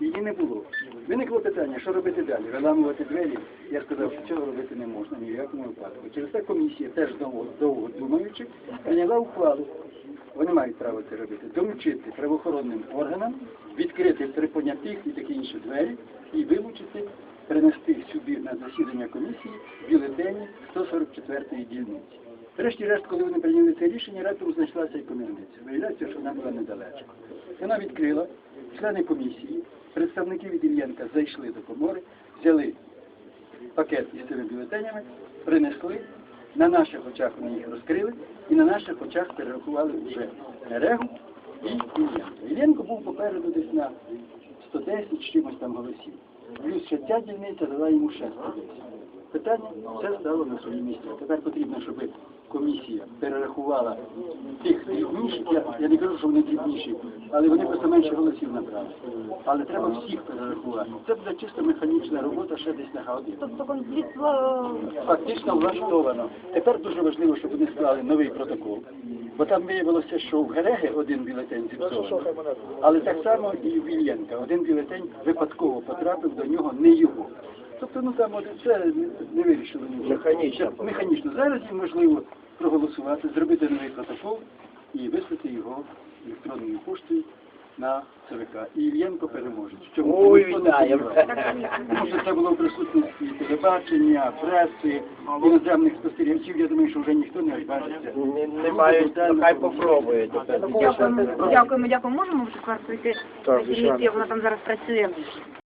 її не було. Виникло питання, що робити далі? Виламувати двері. Я сказав, що цього робити не можна ні в якому випадку. Через це комісія, теж довго, довго думаючи, прийняла ухвалу. Вони мають право це робити. Доручити правоохоронним органам відкрити при понятих і такі інші двері і вилучити, принести сюди на засідання комісії бюлетені 144-ї дільниці. Врешті-решт, коли вони прийняли це рішення, раптом знайшлася і комірниця. Виявляється, що вона була недалечко. Вона відкрила, члени комісії, представники від Ільєнка зайшли до комори, взяли пакет із цими бюлетенями, принесли, на наших очах вони їх розкрили, і на наших очах перерахували вже Регу і Ільєнко. Ільєнко був попереду десь на 110 чимось там голосів. Плюс ще ця дільниця дала йому ще 110. Питання все стало на свої місця. Тепер потрібно, щоб комісія перерахувала тих дрібніших. Я, я не кажу, що вони дрібніші, але вони просто менше голосів набрали. Але треба всіх перерахувати. Це буде чисто механічна робота ще десь на годину. Тобто конфлікт е, Фактично влаштовано. Тепер дуже важливо, щоб вони склали новий протокол. Бо там виявилося, що в Гереги один бюлетень зіпсований, але так само і в Ільєнка. Один бюлетень випадково потрапив до нього, не його. Тобто, ну там от це не, вирішило нічого. Механічно. Механічно. Зараз їм можливо проголосувати, зробити новий протокол і вислати його електронною поштою на ЦВК. І Ільєнко переможе. В Ой, вітаємо. Тому що це було в присутності телебачення, преси, іноземних спостерігачів. Я думаю, що вже ніхто не відбачиться. Не, не мають, хай попробують. дякуємо, дякуємо. Можемо в четвер прийти Так, звичайно. вона там зараз працює.